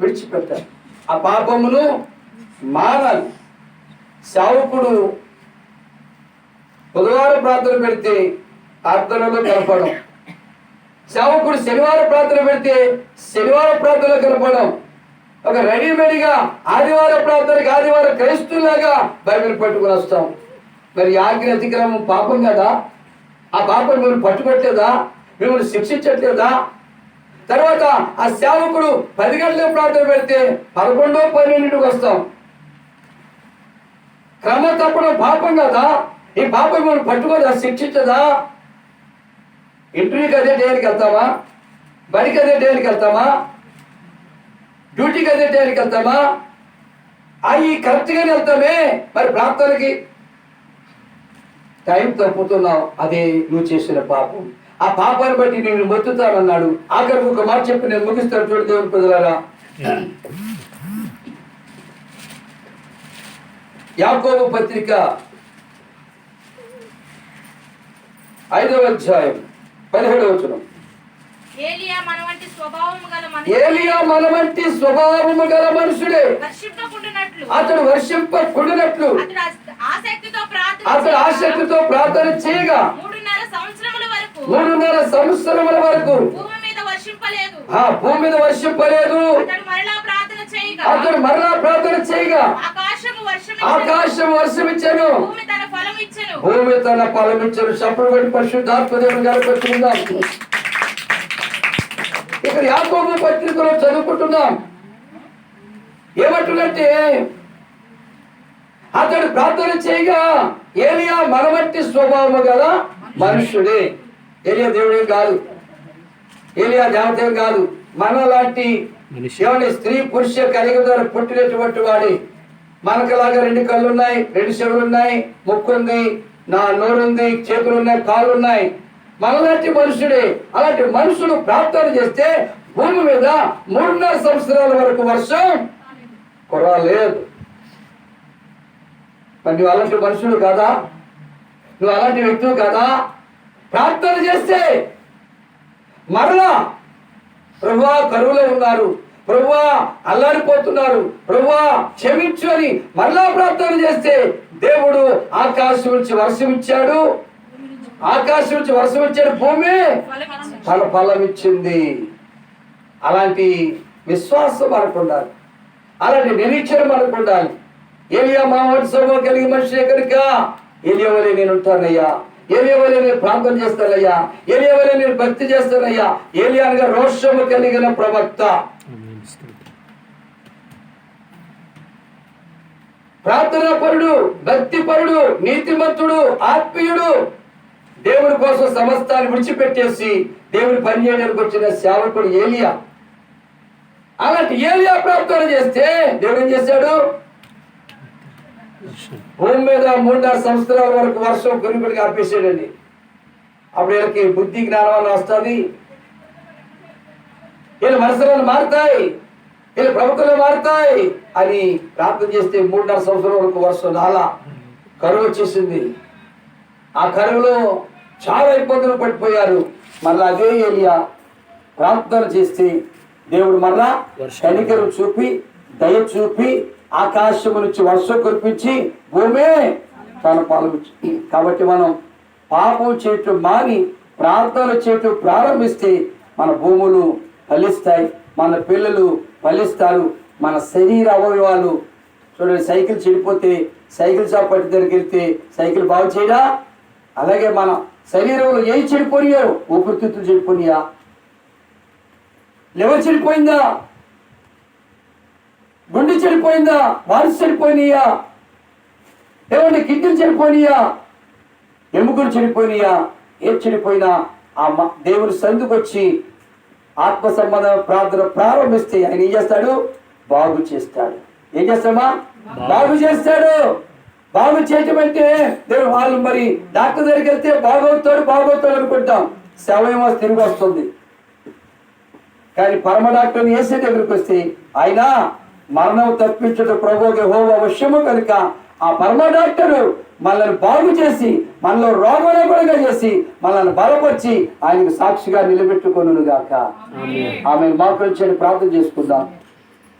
విడిచిపెట్టాలి ఆ పాపమును మానాలి సేవకుడు బుధవారం ప్రార్థన పెడితే ప్రార్థనలో కలపడం సేవకుడు శనివారం ప్రార్థన పెడితే శనివారం ప్రార్థనలో కలపడం ఒక రెడీమేడ్గా ఆదివారం ప్రార్థనకి ఆదివారం క్రైస్తులాగా బైబిల్ పట్టుకుని వస్తాం. మరి ఆజ్ఞ అతిక్రమం పాపం కదా? ఆ పాపం మిమ్మల్ని పట్టుబట్టలేదా? మిమ్మల్ని శిక్షించట్లేదా? ఆ సేవకుడు పది గంటలకు ప్రార్థన పెడితే పదకొండో పన్నెండుకి వస్తాం. క్రమ తప్పడం పాపం కదా? ఈ పాపం మనం పట్టుకోదా? శిక్షించదా? ఇంటర్వ్యూకి అదే టైంకి వెళ్తామా? బడికి అదే టైంకి వెళ్తామా? డ్యూటీకి అదే టైంకి వెళ్తామా? అవి కరెక్ట్గానే వెళ్తామే మరి ప్రార్థనకి. టైం తప్పుతున్నావు అదే నువ్వు చేసిన పాపం. ఆ పాపాన్ని బట్టి నేను మొత్తుతానన్నాడు ఆఖరికి ఒక మాట చెప్పి నేను ముగిస్తాను చూడు దేవుని ప్రజలారా. యాకోబు పత్రిక ఐదవ అధ్యాయం పదిహేడవ వచనం. ఏలియా మన వంటి స్వభావము గల మనుషుడే. అతడు వర్షింపకుడినట్లు. అతడు ఆస- ఆసక్తితో ప్రార్థన చేయగా మూడున్నర సంవత్సరముల వరకు మూడున్నర సంవత్సరముల వరకు. భూమి మీద వర్షింపలేదు. ఆ భూమి మీద వర్షింపలేదు. అతడు మరలా ప్రార్థన చేయగా. ఆకాశము వర్షం ఆకాశం వర్షమిచ్చాను. భూమి తన ఫలం ఇచ్చెను భూమి తన ఫలమిచ్చాను. చప్పుడు పడి పరిశుద్ధాత్మ దేవుని గడపట్టుకుందాం ఇక్కడ యాకోబు పత్రికలో చదువుకుంటున్నాం. ఏమంటున్నట్టే అతడు ప్రార్థన చేయగా ఏలియా మనవంటి స్వభావము గల మనుష్యుడే ఏలియా దేవుడే కాదు. ఏలియా దేవదేవుడు కాదు. మనలాంటి ఏమంటే స్త్రీ పురుష కలిగి ద్వారా పుట్టినటువంటి వాడే. మనకలాగా రెండు కళ్ళు ఉన్నాయి రెండు చెవులు ఉన్నాయి ముక్కు ఉంది నా నోరుంది చేతులు ఉన్నాయి కాళ్ళు ఉన్నాయి మనలాంటి మనుషుడే అలాంటి మనుషులు ప్రార్థన చేస్తే భూమి మీద మూడున్నర సంవత్సరాల వరకు వర్షం కురవలేదు మరి నువ్వు అలాంటి మనుషులు కాదా? నువ్వు అలాంటి వ్యక్తులు కాదా? ప్రార్థన చేస్తే మరలా ప్రభువా కరువులో ఉన్నారు. ప్రభువా అల్లాడిపోతున్నారు. ప్రభువా క్షమించు అని మరలా ప్రార్థన చేస్తే దేవుడు ఆకాశం నుంచి వర్షం ఇచ్చాడు. ఆకాశం నుంచి వర్షం ఇచ్చాడు భూమి. ఫల ఫలం ఇచ్చింది. అలాంటి విశ్వాసం మనకు ఉండాలి. అలాంటి నిరీక్షణ మనకు ఉండాలి. ఏలియా మా స్వభావం కలిగి మనిషి కనుక ఏలియా వలె నేను ఉంటానయ్యా. ఏలియవలే వలె నేను ప్రార్థన చేస్తానయ్యా ఏలియవలే నేను భక్తి చేస్తానయ్యా ఏలియా రోషము కలిగిన ప్రవక్త. ప్రార్థనా పరుడు భక్తి పరుడు నీతిమంతుడు ఆత్మీయుడు దేవుని కోసం సమస్తాన్ని విడిచిపెట్టేసి దేవుని పని చేయడానికి వచ్చిన సేవకుడు ఏలియా. అలాంటి ఏలియా ప్రార్థన చేస్తే దేవుడు ఏం చేశాడు? భూమి మీద మూడున్నర సంవత్సరాల వరకు వర్షం కురిపిడికి ఆపేసాడండి అప్పుడు వీళ్ళకి బుద్ధి జ్ఞానం వస్తుంది వీళ్ళ మనసులను మారుతాయి. వీళ్ళ ప్రభుత్వాలు మారుతాయి అని ప్రార్థన చేస్తే మూడున్నర సంవత్సరాల వరకు వర్షం రాలా. కరువు వచ్చేసింది. ఆ కరువులో చాలా ఇబ్బందులు పడిపోయారు. మళ్ళా అదే ఏలియా ప్రార్థన చేస్తే దేవుడు మళ్ళా కనికరం చూపి దయ చూపి ఆకాశము నుంచి వర్షం కురిపించి భూమే తన పాలు కాబట్టి మనం పాపం చేయటం మాని ప్రార్థనలు చేయటం ప్రారంభిస్తే మన భూములు ఫలిస్తాయి మన పిల్లలు ఫలిస్తారు మన శరీర అవయవాలు చూడండి సైకిల్ చెడిపోతే సైకిల్ షాప్ పట్టి దగ్గరికి వెళ్తే సైకిల్ బాగు చేయడా? అలాగే మన శరీరంలో ఏం చెడిపోయారు ఊపిరితిత్తులు చెడిపోయా లివర్ చెడిపోయిందా? గుండె చెడిపోయిందా? వారిసు చెడిపోయినాయా? ఏమంటే కిడ్నీలు చెడిపోయినాయా? ఎముకలు చెడిపోయినాయా? ఏ చెడిపోయినా? ఆ మ- దేవుని సందుకొచ్చి ఆత్మ సంబంధ ప్రార్థన ప్రారంభిస్తే ఆయన ఏం చేస్తాడు? బాగు చేస్తాడు. ఏం చేస్తామా? బాగు చేస్తాడు. బాగు చేయటం అంటే దేవుడు వాళ్ళు మరి డాక్టర్ దగ్గరికి వెళ్తే బాగవుతాడు బాగవుతాడు అనుకుంటాం. సమయం తిరిగి వస్తుంది. కానీ పరమ డాక్టర్ని వేసే దగ్గరికి వస్తే ఆయన మరణం తప్పించడం ప్రభుకి హోమ అవశ్యము కనుక ఆ పరమ డాక్టరు మనల్ని బాగు చేసి మనలో రోగనిగుణంగా చేసి మనల్ని బలపరిచి ఆయనకు సాక్షిగా నిలబెట్టుకొను గాక ఆమె మాకు ప్రార్థన చేసుకుందాం.